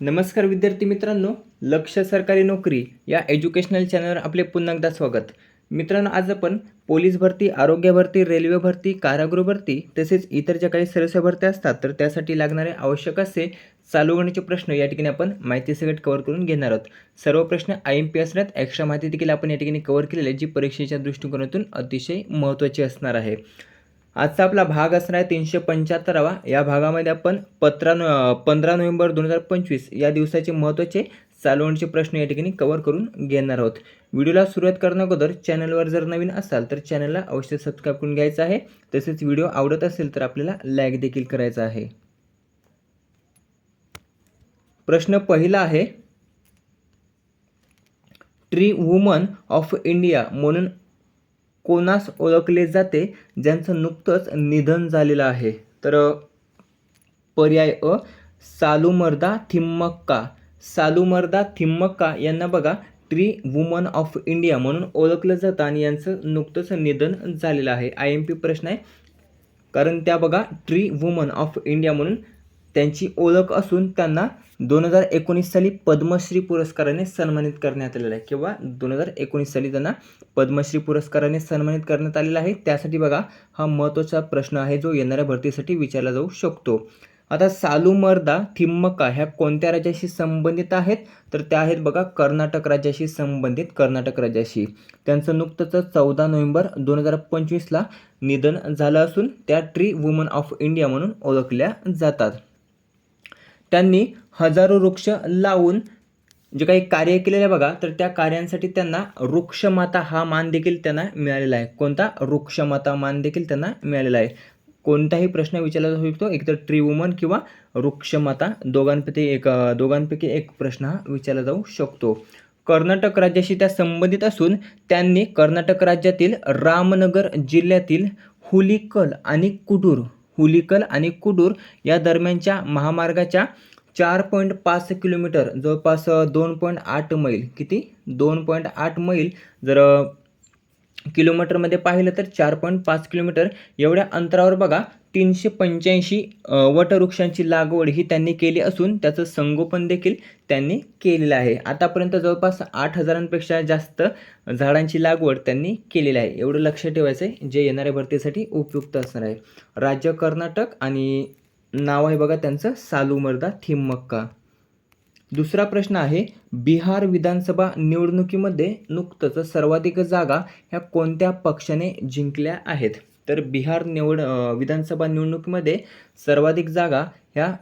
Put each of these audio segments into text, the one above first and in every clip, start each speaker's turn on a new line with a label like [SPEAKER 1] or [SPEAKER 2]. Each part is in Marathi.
[SPEAKER 1] नमस्कार विद्यार्थी मित्रांनो लक्ष सरकारी नोकरी या एज्युकेशनल चॅनलवर आपले पुन्हा एकदा स्वागत. मित्रांनो आज आपण पोलीस भरती आरोग्य भरती रेल्वे भरती कारागृह भरती तसेच इतर ज्या काही सरस्य भरत्या असतात तर त्यासाठी लागणारे आवश्यक असे चालू होण्याचे प्रश्न या ठिकाणी आपण माहिती सगळ्यात कव्हर करून घेणार आहोत. सर्व प्रश्न आय एम पी असण्यात एक्स्ट्रा माहिती देखील आपण या ठिकाणी कव्हर केलेली आहे जी परीक्षेच्या दृष्टिकोनातून अतिशय महत्त्वाची असणार आहे. आजचा आपला भाग असणार आहे तीनशे पंच्याहत्तरावा. या भागामध्ये आपण पत्रा नो पंधरा नोव्हेंबर दोन हजार पंचवीस या दिवसाचे महत्त्वाचे चालवण्याचे प्रश्न या ठिकाणी कव्हर करून घेणार आहोत. व्हिडिओला सुरुवात करण्या अगोदर चॅनलवर जर नवीन असाल तर चॅनलला अवश्य सबस्क्राईब करून घ्यायचं आहे. तसेच व्हिडिओ आवडत असेल तर आपल्याला लाईक देखील करायचा आहे. प्रश्न पहिला आहे ट्री वुमन ऑफ इंडिया म्हणून कोणास ओळखले जाते ज्यांचं नुकतंच निधन झालेलं आहे. तर पर्याय अ सालुमर्दा थिम्मक्का. सालुमर्दा थिम्मक्का यांना बघा ट्री वुमन ऑफ इंडिया म्हणून ओळखलं जातं आणि यांचं नुकतंच निधन झालेलं आहे. आय एम पी प्रश्न आहे. कारण त्या बघा ट्री वुमन ऑफ इंडिया म्हणून त्यांची ओळख असून त्यांना दोन हजार एकोणीस साली पद्मश्री पुरस्काराने सन्मानित करण्यात आलेलं आहे. किंवा दोन हजार एकोणीस साली त्यांना पद्मश्री पुरस्काराने सन्मानित करण्यात आलेलं आहे. त्यासाठी बघा हा महत्त्वाचा प्रश्न आहे जो येणाऱ्या भरतीसाठी विचारला जाऊ शकतो. आता सालुमर्दा थिम्मक्का ह्या कोणत्या राज्याशी संबंधित आहेत? तर त्या आहेत बघा कर्नाटक राज्याशी संबंधित कर्नाटक राज्याशी. त्यांचं नुकतंच चौदा नोव्हेंबर दोन हजार पंचवीसला निधन झालं असून त्या ट्री वुमन ऑफ इंडिया म्हणून ओळखल्या जातात. त्यांनी हजारो वृक्ष लावून जे काही कार्य केलेले आहे बघा तर त्या कार्यांसाठी त्यांना वृक्षमाता हा मान देखील त्यांना मिळालेला आहे. कोणता? वृक्षमाता मान देखील त्यांना मिळालेला आहे. कोणताही प्रश्न विचारला जाऊ शकतो. एकतर ट्री वुमन किंवा वृक्षमाता दोघांपैकी एक दोघांपैकी एक प्रश्न हा विचारला जाऊ शकतो. कर्नाटक राज्याशी त्या संबंधित असून त्यांनी कर्नाटक राज्यातील रामनगर जिल्ह्यातील हुलिकल आणि कुटूर हुलिकल आणि कुडूर या दरम्यानच्या महामार्गाच्या चार पॉईंट पाच किलोमीटर जवळपास दोन पॉईंट आठ मैल. किती? दोन पॉईंट आठ मैल. जर किलोमीटरमध्ये पाहिलं तर चार पॉईंट पाच किलोमीटर. एवढ्या अंतरावर बघा तीनशे पंच्याऐंशी वटवृक्षांची लागवड ही त्यांनी केली असून त्याचं संगोपन देखील त्यांनी केलेलं आहे. आतापर्यंत जवळपास आठ हजारांपेक्षा जास्त झाडांची लागवड त्यांनी केलेली आहे. एवढं लक्ष ठेवायचं आहे जे येणाऱ्या भरतीसाठी उपयुक्त असणार आहे. राज्य कर्नाटक आणि नाव आहे बघा त्यांचं सालुमर्दा थिम्मक्का दुसरा प्रश्न आहे बिहार विधानसभा निवडणुकीमध्ये नुकतंच सर्वाधिक जागा ह्या कोणत्या पक्षाने जिंकल्या आहेत? तर बिहार निवड विधानसभा निवडणुकीमध्ये सर्वाधिक जागा ह्या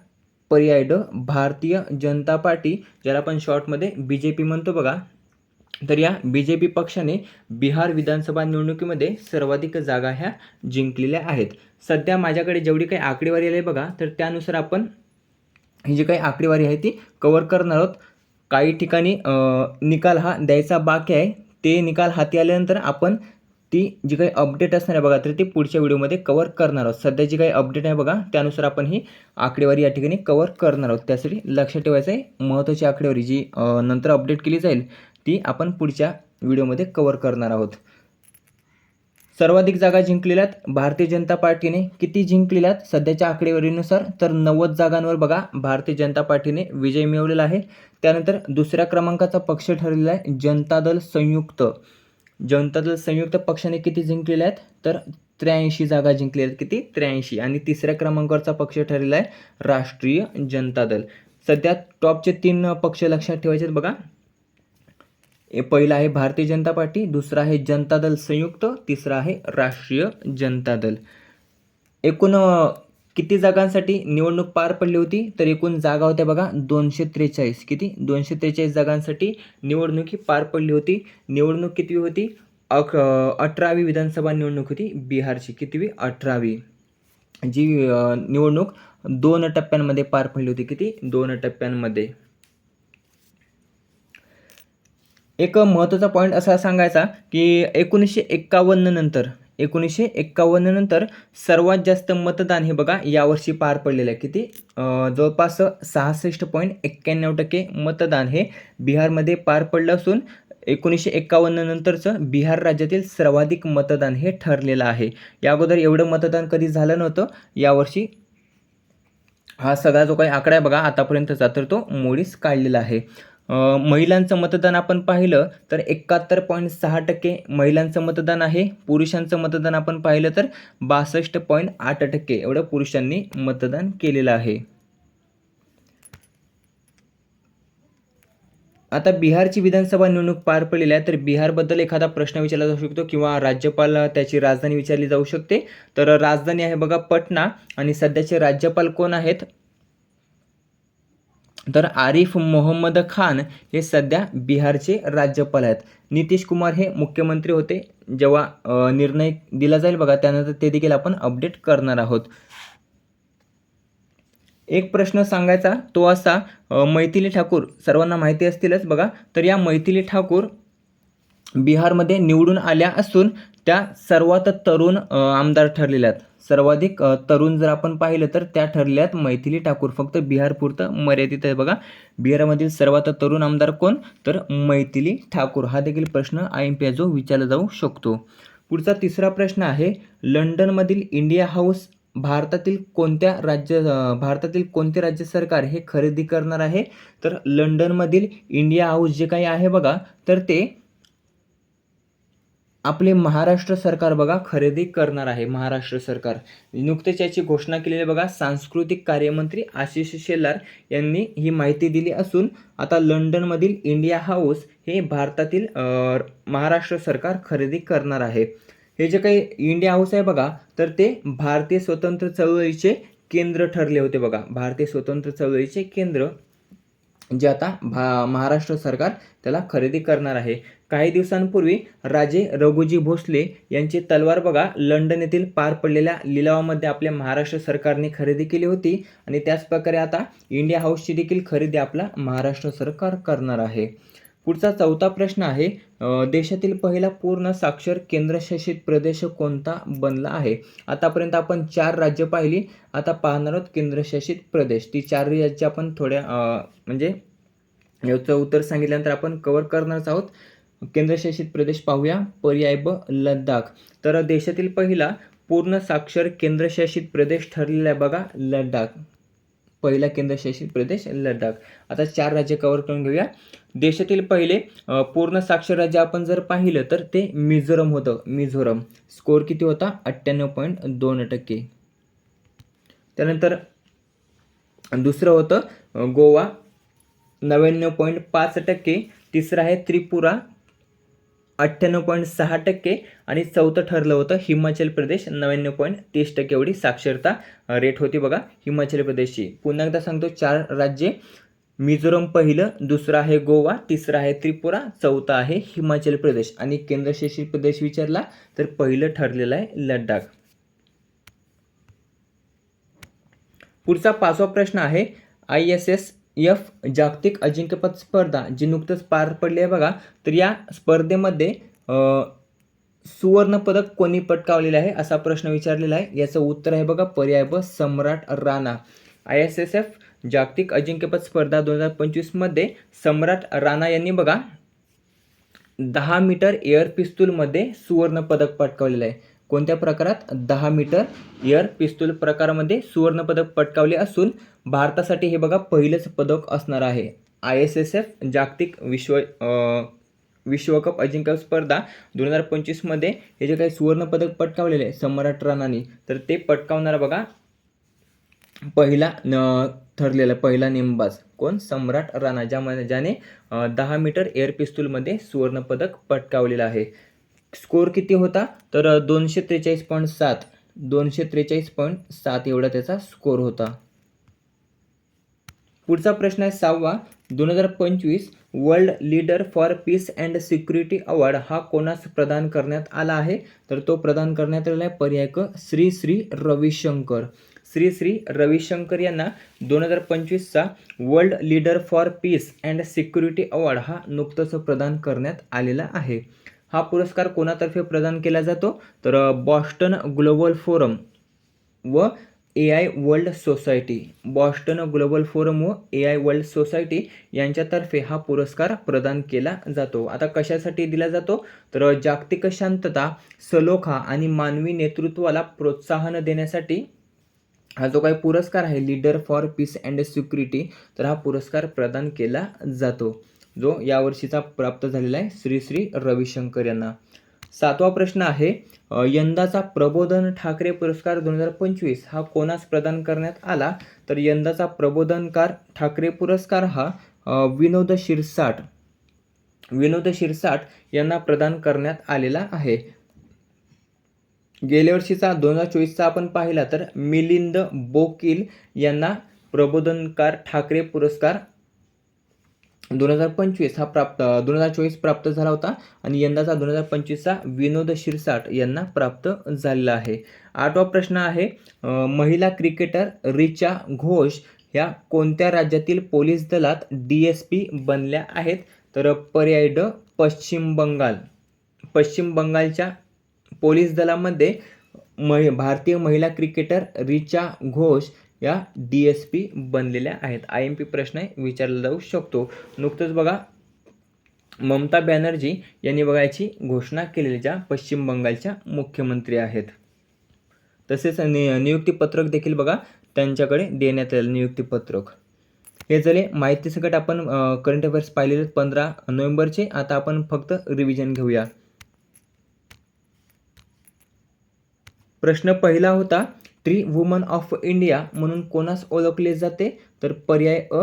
[SPEAKER 1] पर्याय ड भारतीय जनता पार्टी ज्याला आपण शॉर्टमध्ये बी जे पी म्हणतो बघा. तर या बी जे पी पक्षाने बिहार विधानसभा निवडणुकीमध्ये सर्वाधिक जागा ह्या जिंकलेल्या आहेत. सध्या माझ्याकडे जेवढी काही आकडेवारी आली आहे बघा तर त्यानुसार आपण ही जी काही आकडेवारी आहे ती कवर करणार आहोत. काही ठिकाणी निकाल हा द्यायचा बाकी आहे. ते निकाल हाती आल्यानंतर आपण ती जी काही अपडेट असणार आहे बघा तर ती पुढच्या व्हिडिओमध्ये कवर करणार आहोत. सध्या जी काही अपडेट आहे बघा त्यानुसार आपण ही आकडेवारी या ठिकाणी कवर करणार आहोत. त्यासाठी लक्षात ठेवायचं आहे महत्त्वाची आकडेवारी जी नंतर अपडेट केली जाईल ती आपण पुढच्या व्हिडिओमध्ये कवर करणार आहोत. सर्वाधिक जागा जिंकलेल्यात भारतीय जनता पार्टीने. किती जिंकलेल्यात? सध्याच्या आकडेवारीनुसार तर नव्वद जागांवर बघा भारतीय जनता पार्टीने विजय मिळवलेला आहे. त्यानंतर दुसऱ्या क्रमांकाचा पक्ष ठरलेला आहे जनता दल संयुक्त. जनता दल संयुक्त पक्षाने किती जिंकलेल्या आहेत? तर त्र्याऐंशी जागा जिंकलेल्या आहेत. किती? त्र्याऐंशी. आणि तिसऱ्या क्रमांकावरचा पक्ष ठरलेला आहे राष्ट्रीय जनता दल सध्या टॉपचे तीन पक्ष लक्षात ठेवायचे आहेत बघा. हे पहिला आहे भारतीय जनता पार्टी दुसरा आहे जनता दल संयुक्त तिसरा आहे राष्ट्रीय जनता दल एकूण किती जागांसाठी निवडणूक पार पडली होती? तर एकूण जागा होत्या बघा दोनशे त्रेचाळीस. किती? दोनशे त्रेचाळीस जागांसाठी निवडणुकी पार पडली होती. निवडणूक कितवी होती? अक अठरावी विधानसभा निवडणूक होती बिहारची. कितीवी? अठरावी. जी निवडणूक दोन टप्प्यांमध्ये पार पडली होती. किती? दोन टप्प्यांमध्ये. एक महत्त्वाचा पॉईंट असा सांगायचा की एकोणीसशे एक्कावन्न नंतर एकोणीसशे एक्कावन्न नंतर सर्वात जास्त मतदान हे बघा यावर्षी पार पडलेलं आहे. किती? जवळपास सहासष्ट पॉईंट एक्क्याण्णव टक्के मतदान हे बिहारमध्ये पार पडलं असून एकोणीसशे एक्कावन्न नंतरचं बिहार राज्यातील सर्वाधिक मतदान हे ठरलेलं आहे. या अगोदर एवढं मतदान कधी झालं नव्हतं? यावर्षी हा सगळा जो काही आकडा आहे बघा आतापर्यंतचा तर तो मोडीस काढलेला आहे. महिलांचं मतदान आपण पाहिलं तर एकाहत्तर पॉईंट सहा टक्के महिलांचं मतदान आहे. पुरुषांचं मतदान आपण पाहिलं तर बासष्ट पॉईंट आठ टक्के एवढं पुरुषांनी मतदान केलेलं आहे. आता बिहारची विधानसभा निवडणूक पार पडलेली आहे तर बिहारबद्दल एखादा प्रश्न विचारला जाऊ शकतो किंवा राज्यपाल त्याची राजधानी विचारली जाऊ शकते. तर राजधानी आहे बघा पटना आणि सध्याचे राज्यपाल कोण आहेत? तर आरिफ मोहम्मद खान हे सध्या बिहारचे राज्यपाल आहेत. नितीश कुमार हे मुख्यमंत्री होते. जेव्हा निर्णय दिला जाईल बघा त्यानंतर ते देखील आपण अपडेट करणार आहोत. एक प्रश्न सांगायचा तो असा मैथिली ठाकूर सर्वांना माहिती असतीलच बघा तर या मैथिली ठाकूर बिहारमध्ये निवडून आल्या असून त्या सर्वात तरुण आमदार ठरलेल्या आहेत. सर्वाधिक तरुण जर आपण पाहिलं तर त्या ठरल्या आहेत मैथिली ठाकूर. फक्त बिहारपुरतं मर्यादित आहे बघा. बिहारमधील सर्वात तरुण आमदार कोण? तर मैथिली ठाकूर. हा देखील प्रश्न आय एम पी जो विचारला जाऊ शकतो. पुढचा तिसरा प्रश्न आहे लंडनमधील इंडिया हाऊस भारतातील कोणत्या राज्य भारतातील कोणते राज्य सरकार हे खरेदी करणार आहे? तर लंडनमधील इंडिया हाऊस जे काही आहे बघा तर ते आपले महाराष्ट्र सरकार बघा खरेदी करणार आहे महाराष्ट्र सरकार. नुकतेच याची घोषणा केलेली बघा सांस्कृतिक कार्यमंत्री आशिष शेलार यांनी ही माहिती दिली असून आता लंडनमधील इंडिया हाऊस हे भारतातील महाराष्ट्र सरकार खरेदी करणार आहे. हे जे काही इंडिया हाऊस आहे बघा तर ते भारतीय स्वतंत्र चळवळीचे केंद्र ठरले होते बघा. भारतीय स्वतंत्र चळवळीचे केंद्र जे आता भा महाराष्ट्र सरकार त्याला खरेदी करणार आहे. काही दिवसांपूर्वी राजे रघुजी भोसले यांची तलवार बघा लंडन येथील पार पडलेल्या लिलावामध्ये आपल्या महाराष्ट्र सरकारने खरेदी केली होती आणि त्याच प्रकारे आता इंडिया हाऊसची देखील खरेदी आपला महाराष्ट्र सरकार करणार आहे. पुढचा चौथा प्रश्न आहे देशातील पहिला पूर्ण साक्षर केंद्रशासित प्रदेश कोणता बनला आहे? आतापर्यंत आपण चार राज्य पाहिली. आता पाहणार आहोत केंद्रशासित प्रदेश. ती चार राज्य आपण थोड्या म्हणजे याचं उत्तर सांगितल्यानंतर आपण कवर करणारच आहोत. केंद्रशासित प्रदेश पाहूया. पर्याय ब लद्दाख. तर देशातील पहिला पूर्ण साक्षर केंद्रशासित प्रदेश ठरलेला आहे बघा लडाख पहिला केंद्रशासित प्रदेश लडाख. आता चार राज्य कव्हर करून घेऊया. देशातील पहिले पूर्ण साक्षर राज्य आपण जर पाहिलं तर ते मिझोरम होतं. मिझोरम. स्कोर किती होता? अठ्ठ्याण्णव पॉईंट दोन टक्के. त्यानंतर दुसरं होतं गोवा. नव्याण्णव पॉईंट पाच टक्के. तिसरं आहे त्रिपुरा. अठ्ठ्याण्णव पॉईंट सहा टक्के आणि चौथं ठरलं होतं हिमाचल प्रदेश. नव्याण्णव पॉईंट तीस टक्के एवढी साक्षरता रेट होती बघा हिमाचल प्रदेशची. पुन्हा एकदा सांगतो चार राज्ये. मिझोरम पहिलं दुसरं आहे गोवा तिसरं आहे त्रिपुरा चौथं आहे हिमाचल प्रदेश. आणि केंद्रशासित प्रदेश विचारला तर पहिलं ठरलेलं आहे लडाख. पुढचा पाचवा प्रश्न आहे आय एस एस एफ जागतिक अजिंक्यपद स्पर्धा जी नुकतंच पार पडली आहे बघा तर या स्पर्धेमध्ये सुवर्णपदक कोणी पटकावलेलं आहे असा प्रश्न विचारलेला आहे. याचं उत्तर आहे बघा पर्याय ब Samrat Rana. I S S F जागतिक अजिंक्यपद स्पर्धा दोन हजार पंचवीसमध्ये सम्राट राणा यांनी बघा दहा मीटर एअर पिस्तूलमध्ये सुवर्णपदक पटकावलेलं आहे. कोणत्या प्रकारात? दहा मीटर. एअर पिस्तूल प्रकारामध्ये सुवर्णपदक पटकावले असून भारतासाठी हे बघा पहिलंच पदक असणार आहे. आय एस एस एफ जागतिक विश्व विश्वकप अजिंक्य स्पर्धा दोन हजार पंचवीसमध्ये हे जे काही सुवर्णपदक पटकावलेले आहे सम्राट राणाने तर ते पटकावणारा बघा. पहिला न ठरलेला पहिला नेमबाज कोण? सम्राट राणा ज्यामध्ये ज्याने दहा मीटर एअर पिस्तूलमध्ये सुवर्णपदक पटकावलेलं आहे. स्कोर किती होता? तर दोनशे त्रेचाळीस पॉईंट सात. दोनशे त्रेचाळीस पॉईंट सात एवढा त्याचा स्कोर होता. पुढचा प्रश्न आहे सहावा. दोन हजार पंचवीस world leader for peace and security award हा कोणास प्रदान करण्यात आला आहे? तर तो प्रदान करण्यात आलेला आहे पर्याय क श्री श्री रविशंकर. श्री श्री रविशंकर यांना दोन हजार पंचवीसचा world leader for peace and security award हा नुकतंच प्रदान करण्यात आलेला आहे. हा पुरस्कार कोणातर्फे प्रदान केला जातो? तर बॉस्टन ग्लोबल फोरम व A I world society. Boston global forum व ए आय वर्ल्ड सोसायटी यांच्यातर्फे हा पुरस्कार प्रदान केला जातो. आता कशासाठी दिला जातो? तर जागतिक शांतता सलोखा आणि मानवी नेतृत्वाला प्रोत्साहन देण्यासाठी हा जो काही पुरस्कार आहे leader for peace and security तर हा पुरस्कार प्रदान केला जातो. जो यावर्षीचा प्राप्त झालेला आहे श्री श्री रविशंकर यांना. सातवा प्रश्न आहे यंदाचा प्रबोधन ठाकरे पुरस्कार दोन हजार पंचवीस हा कोणास प्रदान करण्यात आला? तर यंदाचा प्रबोधनकार ठाकरे पुरस्कार हा विनोद शिरसाट. विनोद शिरसाट यांना प्रदान करण्यात आलेला आहे. गेल्या वर्षीचा दोन हजार चोवीसचा आपण पाहिला तर मिलिंद बोकील यांना प्रबोधनकार ठाकरे पुरस्कार दोन हजार पंचवीस हा प्राप्त दोन हजार चोवीस प्राप्त झाला होता आणि यंदाचा दोन हजार पंचवीसचा विनोद शिरसाट यांना प्राप्त झालेला आहे. आठवा प्रश्न आहे महिला क्रिकेटर रिचा घोष ह्या कोणत्या राज्यातील पोलीस दलात डी एस पी बनल्या आहेत? तर पर्याय ड पश्चिम बंगाल. पश्चिम बंगालच्या पोलीस दलामध्ये महि भारतीय महिला क्रिकेटर रिचा घोष या डी एस पी बनलेल्या आहेत. आय एम पी प्रश्न विचारला जाऊ शकतो. नुकतंच बघा ममता बॅनर्जी यांनी बघा याची घोषणा केलेली ज्या पश्चिम बंगालच्या मुख्यमंत्री आहेत. तसेच नि नियुक्तीपत्रक देखील बघा त्यांच्याकडे देण्यात आलं नियुक्तीपत्रक. हे झाले माहिती सकट आपण करंट अफेअर्स पाहिलेले पंधरा नोव्हेंबरचे आता आपण फक्त रिव्हिजन घेऊया. प्रश्न पहिला होता स्त्री वुमन ऑफ इंडिया म्हणून कोणास ओळखले जाते? तर पर्याय अ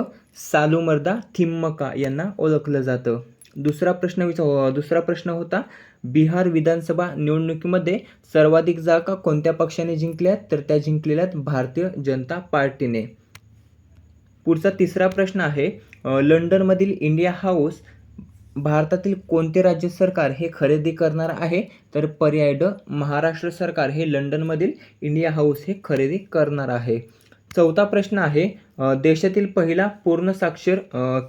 [SPEAKER 1] सालुमर्दा थिम्मका यांना ओळखलं जातं. दुसरा प्रश्न विचार दुसरा प्रश्न होता बिहार विधानसभा निवडणुकीमध्ये सर्वाधिक जागा कोणत्या पक्षाने जिंकल्यात? तर त्या जिंकलेल्यात भारतीय जनता पार्टीने. पुढचा तिसरा प्रश्न आहे लंडनमधील इंडिया हाऊस भारतातील कोणते राज्य सरकार हे खरेदी करणार आहे? तर पर्याय ड महाराष्ट्र सरकार हे लंडनमधील इंडिया हाऊस हे खरेदी करणार आहे. चौथा प्रश्न आहे देशातील पहिला पूर्ण साक्षर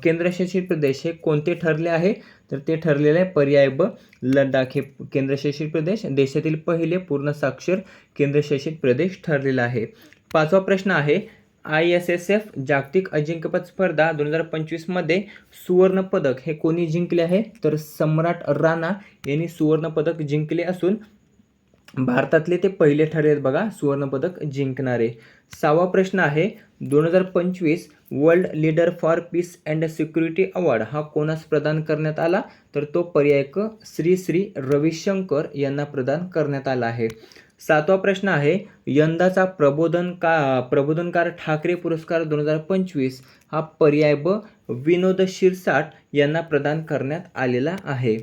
[SPEAKER 1] केंद्रशासित प्रदेश हे कोणते ठरले आहे? तर ते ठरलेले आहे पर्याय ब लडाख हे केंद्रशासित प्रदेश. देशातील पहिले पूर्ण साक्षर केंद्रशासित प्रदेश ठरलेला आहे. पाचवा प्रश्न आहे आय एस एस एफ जागतिक अजिंक्यपद स्पर्धा दोन हजार पंचवीसमध्ये सुवर्णपदक हे कोणी जिंकले आहे? तर सम्राट राणा यांनी सुवर्णपदक जिंकले असून भारतातले ते पहिले ठरलेत बघा सुवर्णपदक जिंकणारे. सहावा प्रश्न आहे दोन हजार पंचवीस world leader for peace and security award हा कोणास प्रदान करण्यात आला? तर तो पर्याय क श्री श्री रविशंकर यांना प्रदान करण्यात आला आहे. सातवा प्रश्न आहे यंदाचा प्रबोधन का प्रबोधनकार ठाकरे पुरस्कार दोन हजार पंचवीस हा पर्याय ब विनोद शिरसाट यांना प्रदान करण्यात आलेला आहे.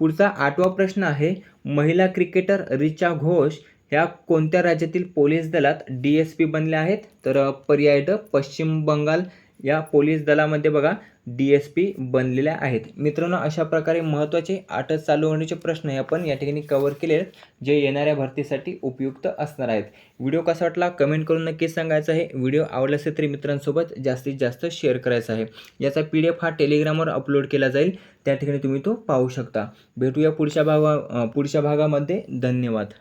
[SPEAKER 1] पुढचा आठवा प्रश्न आहे महिला क्रिकेटर रिचा घोष ह्या कोणत्या राज्यातील पोलीस दलात डी एस पी बनल्या आहेत? तर पर्याय ड पश्चिम बंगाल या पोलीस दलामध्ये बघा डी एस पी बनलेल्या आहेत. मित्रांनो अशा प्रकारे महत्त्वाचे आठच चालू होण्याचे प्रश्न हे आपण या ठिकाणी कव्हर केले आहेत जे येणाऱ्या भरतीसाठी उपयुक्त असणार आहेत. व्हिडिओ कसा वाटला कमेंट करून नक्कीच सांगायचं आहे. व्हिडिओ आवडला असेल तरी मित्रांसोबत जास्तीत जास्त शेअर करायचा आहे. याचा पी डी एफ हा टेलिग्रामवर अपलोड केला जाईल. त्या ठिकाणी तुम्ही तो पाहू शकता. भेटूया पुढच्या भागा पुढच्या भागामध्ये. धन्यवाद.